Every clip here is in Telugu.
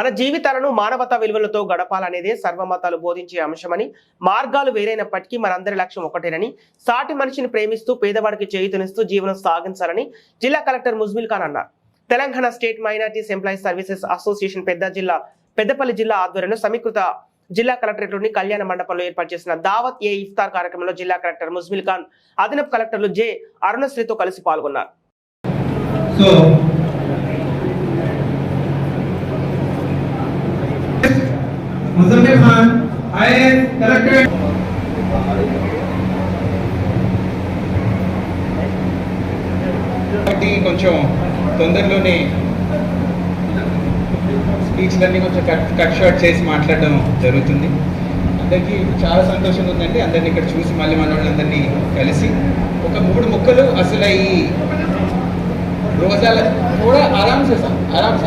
మన జీవితాలను మానవతా విలువలతో గడపాలనేదే సర్వమతాలు బోధించే అంశమని మార్గాలు వేరైనప్పటికీ మనందరి లక్ష్యం ఒకటేనని సాటి మనిషిని ప్రేమిస్తూ పేదవాడికి చేయుతనిస్తూ జీవనం సాగించాలని జిల్లా కలెక్టర్ ముజ్మిల్ ఖాన్ అన్నారు. Telangana state minorities employees services association పెద్ద జిల్లా పెద్దపల్లి జిల్లా ఆధ్వర్యంలో సమీకృత జిల్లా కలెక్టరేట్లోని కళ్యాణ మండపంలో ఏర్పాటు చేసిన దావత్ ఏ ఇఫ్తార్ కార్యక్రమంలో జిల్లా కలెక్టర్ ముజ్మిల్ ఖాన్ అదనపు కలెక్టర్లు జె అరుణశ్రీతో కలిసి పాల్గొన్నారు. కాబట్టి కొంచెం తొందరలోనే స్పీచ్లన్నీ కొంచెం కట్ కట్ షార్ట్ చేసి మాట్లాడడం జరుగుతుంది. అందరికీ చాలా సంతోషంగా ఉందండి. అందరినీ ఇక్కడ చూసి మళ్ళీ మన వాళ్ళందరినీ కలిసి ఒక మూడు ముక్కలు అసలు ఈ రోజాల కూడా ఆరామ్ చేసాం ఆరామ్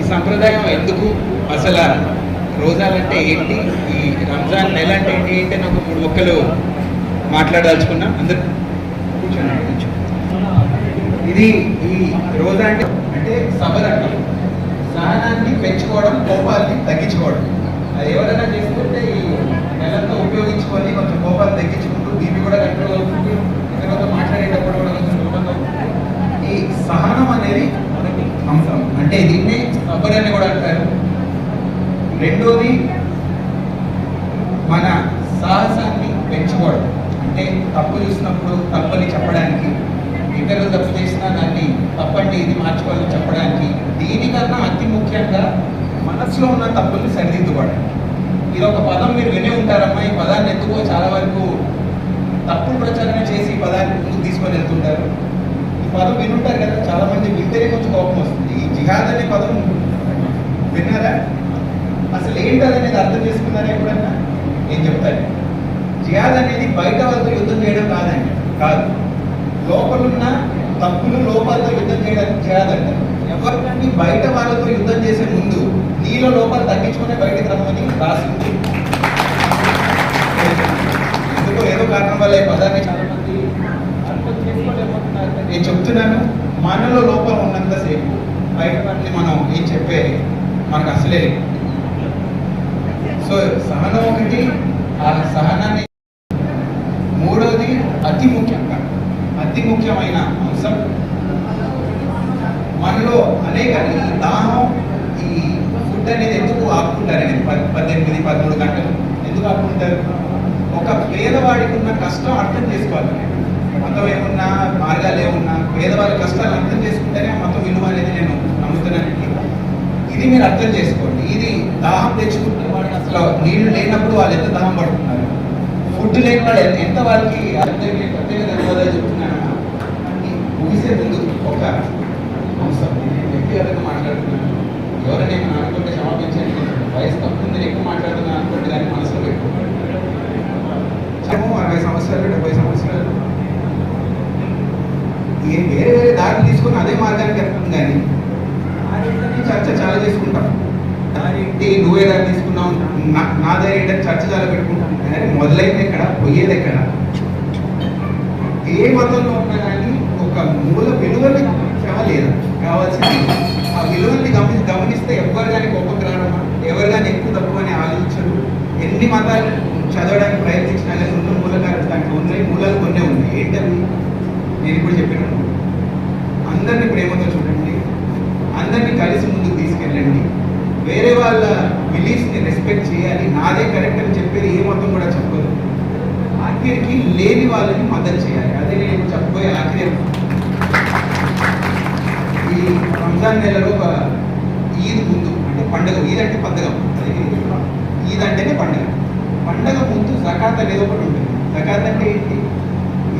ఈ సంప్రదాయం ఎందుకు అసలు రోజాలంటే ఏంటి? ఈ రంజాన్ నెల అంటే ఏంటి ఏంటి అని ఒక మూడు ముక్కలు మాట్లాడదలుచుకున్నాం అందరు ఇది ఈ రోజా అంటే అంటే సబర్ అంటాం సహనాన్ని పెంచుకోవడం కోపాన్ని తగ్గించుకోవడం. అది ఎవరైనా చేసుకుంటే ఈ నెలంతా ఉపయోగించుకొని కొంచెం కోపాన్ని తగ్గించుకుంటూ బీపీ కూడా కంట్రోల్ అవుతుంది. ఇతరులతో మాట్లాడేటప్పుడు కూడా కొంచెం సులభంగా ఈ సహనం అనేది మనకి అంశం. అంటే దీన్ని సబర్ అని కూడా అంటారు. రెండోది మన సాహసాన్ని పెంచుకోవడం. అంటే తప్పు చూసినప్పుడు తప్పని చెప్పడానికి ఇతరులు తప్పు చేసిన దాన్ని తప్పండి ఇది మార్చుకోవాలని చెప్పడానికి దీనికన్నా అతి ముఖ్యంగా మనసులో ఉన్న తప్పుల్ని సరిదిద్దుకోవడం. ఇది ఒక పదం మీరు వినే ఉంటారమ్మా ఈ పదాన్ని ఎందుకో చాలా వరకు తప్పుడు ప్రచారణ చేసి ఈ పదాన్ని ముందుకు తీసుకొని వెళ్తుంటారు. ఈ పదం వినుంటారు కదా చాలా మంది వింటేనే కొంచెం కోపం వస్తుంది. ఈ జిహాద్ అనే పదం విన్నారా? అసలు ఏంటది అనేది అర్థం చేసుకున్నారా ఎప్పుడన్నా? నేను చెప్తాను జిహాద్ అనేది బయట వాళ్ళతో యుద్ధం చేయడం కాదండి. కాదు. లోపలున్న తప్పులు లోపాలతో యుద్ధం చేయడానికి చేయాలంట అంటారు ఎవరికండి బయట వాళ్ళతో యుద్ధం చేసే ముందు నీలో లోపాలు తగ్గించుకునే బయటకు రమ్మని రాసింది. ఎందుకో ఏదో కారణం వల్ల ఈ పదాన్ని చాలా మంది అర్థం చేసుకోలేకపోతున్నారు. నేను చెప్తున్నాను మనలో లోపం ఉన్నంతసేపు బయట వాటిని మనం ఏం చెప్పే మనకు అసలే సో సహనం ఒకటి ఆ సహనాన్ని మూడవది అతి ముఖ్యంగా అతి ముఖ్యమైన అంశం. మనలో అనేక దాహం ఈ ఫుడ్ అనేది ఎందుకు ఆపుకుంటారు? అనేది పద్దెనిమిది పదమూడు గంటలు ఎందుకు ఆపుకుంటారు? ఒక పేదవాడికి ఉన్న కష్టం అర్థం చేసుకోవాలి. మతం ఏమున్నా మార్గాలు ఏమున్నా పేదవాళ్ళ కష్టాలు అర్థం చేసుకుంటేనే మతం విలువ అనేది నేను నమ్ముతున్నానండి ఇది మీరు అర్థం చేసుకోండి. ఇది దాహం తెచ్చుకుంటున్న వాడికి అసలు నీళ్ళు లేనప్పుడు వాళ్ళు ఎంత దాహం పడుతున్నారు? ఫుడ్ లేని వాళ్ళు ఎంత- వాళ్ళకి అర్థం ప్రత్యేక చెప్తున్నారు. ముందు ఒక అంశం నేను వ్యక్తిగతంగా మాట్లాడుతున్నాను. ఎవరైనా ఏమైనా అనుకుంటే క్షమాపించండి. వయసు తక్కువ నేను ఎక్కువ మాట్లాడుతున్నాను అనుకోండి దాన్ని మనసులో పెట్టుకోండి ఏమో అరవై సంవత్సరాలు డెబ్బై సంవత్సరాలు. ఏ వేరే వేరే దారి తీసుకొని అదే మార్గానికి వెళ్తాం కానీ చర్చ చాలా చేసుకుంటాం. దారేంటి నువ్వే దాన్ని తీసుకున్నావు. నా నా దారి ఏంటని చర్చ చాలా పెట్టుకుంటాం. మొదలైంది ఎక్కడ? పోయేది ఎక్కడ ఏ మతంలో ఉన్నా కానీ ఒక మూల విలువని గమనించావా లేదా కావాల్సింది ఆ విలువల్ని గమని గమనిస్తే ఎవరు కానీ కోపం రావడమా ఎవరు కానీ ఎక్కువ తక్కువ అని ఆలోచించరు ఎన్ని మతాలు చదవడానికి ప్రయత్నించినా కానీ ఉన్న మూలకాలు దాంట్లో ఉన్నాయి మూలాలు కొన్ని ఉన్నాయి. ఏంటవి? నేను ఇప్పుడు చెప్పినాను అందరిని ప్రేమతో చూడండి. అందరినీ కలిసి ముందుకు తీసుకెళ్ళండి. వేరే వాళ్ళ బిలీఫ్స్ని రెస్పెక్ట్ చేయాలి. నాదే కరెక్ట్ అని చెప్పేది ఏ మొత్తం కూడా చెప్పదు. ఆఖరికి లేని వాళ్ళని మద్దతు చేయాలి. అదే నేను చెప్పబోయే ఆఖరి ఈ రంజాన్ నెలలో ఒక ఈద్ ముందు అంటే పండుగ. ఈద్ అంటే పండుగ. అది ఈద్ అంటేనే పండుగ. పండగ ముందు జకాత్ అనేది ఒకటి ఉంటుంది. జకాత్ అంటే ఏంటి?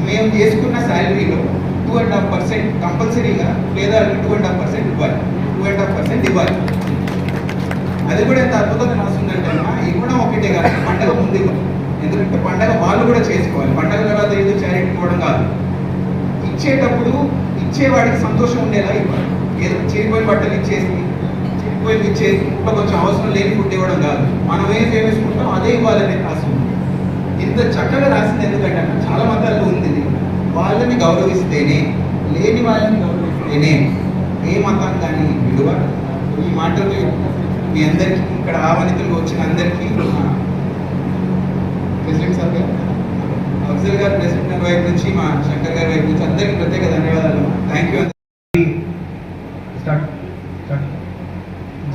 మేము చేసుకున్న శాలరీలో టూ అండ్ హాఫ్ పర్సెంట్ కంపల్సరీగా లేదా టూ అండ్ హాఫ్ పర్సెంట్ ఇవ్వాలి. టూ అండ్ హాఫ్ పర్సెంట్ ఇవ్వాలి. అది కూడా ఎంత అద్భుతంగా రాస్తుందంటే అమ్మా, కూడా ఒకటే కాదు పండగ ముందు ఇవ్వాలి. ఎందుకంటే పండగ వాళ్ళు కూడా చేసుకోవాలి. పండగ తర్వాత ఏదో చారిటీ పోవడం కాదు. ఇచ్చేటప్పుడు ఇచ్చేవాడికి సంతోషం ఉండేలా ఇవ్వాలి. ఏదో చేరిపోయిన బట్టలు ఇచ్చేసి చేరిపోయి ఇచ్చేసి ఇంట్లో కొంచెం అవసరం లేని ఫుడ్ ఇవ్వడం కాదు. మనం ఏం సేవించుకుంటాం అదే ఇవ్వాలని రాసి ఇంత చక్కగా రాసింది ఎందుకంటే చాలా మతాల్లో ఉంది వాళ్ళని గౌరవిస్తేనే లేని వాళ్ళని గౌరవిస్తేనే ఏ మతం కానీ విలువ. ఈ మాటలు మీ అందరికీ ఇక్కడ ఆహ్వానితులు వచ్చిన అందరికీ ప్రెసిడెంట్ సార్ గారు అఫ్జల్ గారు ప్రెసిడెంట్ గారి వైపు నుంచి మా శంకర్ గారి వైపు నుంచి అందరికీ ప్రత్యేక ధన్యవాదాలు. Thank you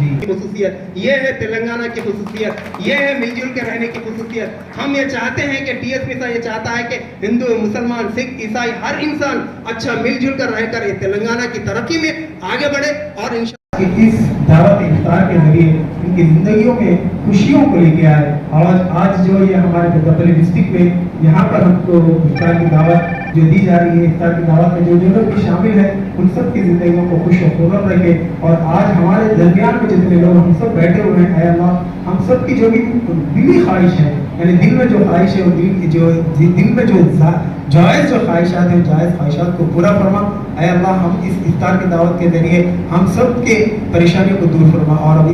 جی۔ خصوصیت، یہ ہے تلنگانہ کی خصوصیت، یہ ہے مل جل کے رہنے کی خصوصیت۔ ہم یہ چاہتے ہیں کہ ٹی ایس پیسا یہ چاہتا ہے کہ ہندو، مسلمان، سکھ، عیسائی، ہر انسان اچھا مل جل کر رہ کر یہ تلنگانہ کی ترقی میں آگے بڑھے اور انشاءاللہ کہ اس دعوت افطار کے ذریعے ان کی زندگیوں میں خوشیوں کو لے کے آئے۔ اور آج جو یہ ہمارے بدپلی ڈسٹک میں یہاں پر ہم کو افطار کی دعوت جو دی جا رہی ہے، افطار کی دعوت میں جو جو لوگ بھی شامل ہیں ان سب کی زندگیوں کو خوش و خبر رکھے۔ اور آج ہمارے درمیان میں جتنے لوگ ہم سب بیٹھے ہوئے ہیں، اے اللہ، ہم سب کی جو بھی دلی خواہش ہے یعنی دل میں جو خواہش ہے وہ دل جو دل میں جو جائز جو خواہشات ہیں، جائز خواہشات کو پورا فرما۔ اے اللہ، ہم اس افطار کی دعوت کے ذریعے ہم سب کے پریشانیوں کو دور فرما اور ابھی